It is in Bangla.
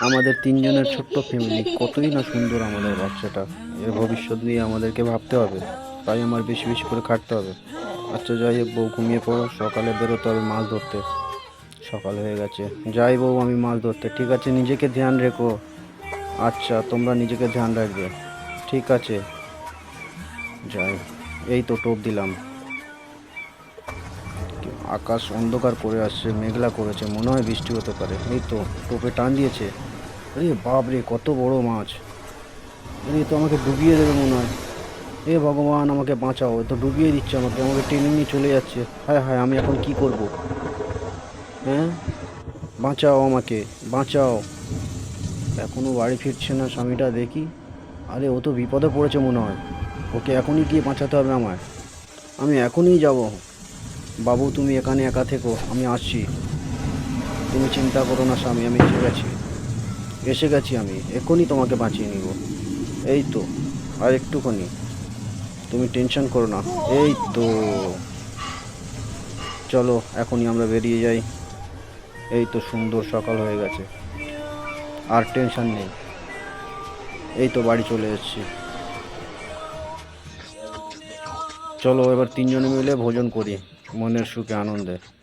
আমাদের তিনজনের ছোট্ট ফ্যামিলি কতই না সুন্দর আমাদের বাচ্চাটা। এর ভবিষ্যৎ নিয়ে আমাদেরকে ভাবতে হবে, তাই আমার বেশি বেশি করে খাটতে হবে। আচ্ছা যাই হোক, বউ ঘুমিয়ে পড়ো, সকালে বেরোতে হবে মাছ ধরতে। সকাল হয়ে গেছে। যাই বউ, আমি মাছ ধরতে। ঠিক আছে, নিজেকে ধ্যান রেখো। আচ্ছা তোমরা নিজেকে ধ্যান রাখবে। ঠিক আছে। যাই এই তো টোপ দিলাম। আকাশ অন্ধকার করে আসছে, মেঘলা করেছে, মনে হয় বৃষ্টি হতে পারে। এই তো, টোপে টান দিয়েছে। আরে বাপ রে কত বড় মাছ। আরে তো আমাকে ডুবিয়ে দেবে মনে হয়। এ ভগবান, আমাকে বাঁচাও। তো ডুবিয়ে দিচ্ছে আমাকে আমাকে টেনে নিয়ে চলে যাচ্ছে। হায় হায়, আমি এখন কি করব? হ্যাঁ? বাঁচাও আমাকে, বাঁচাও। এখনও বাড়ি ফিরছে না স্বামীটা, দেখি। আরে, ও তো বিপদে পড়েছে মনে হয়। ওকে এখনই গিয়ে বাঁচাতে হবে আমায়। আমি এখনই যাব। বাবু, তুমি এখানে একা থেকো, আমি আসছি। তুমি চিন্তা করো না স্বামী, আমি ঠিক গেছি। এসে গেছি আমি। এখনই তোমাকে বাঁচিয়ে নিব। এই তো, আর একটুখানি। তুমি টেনশন করো না। এই তো। চলো, এখনই আমরা বেরিয়ে যাই। এই তো সুন্দর সকাল হয়ে গেছে। আর টেনশন নেই। এই তো বাড়ি চলে এসেছি। চলো, এবার তিনজনে মিলে ভোজন করি, মনের সুখে, আনন্দে।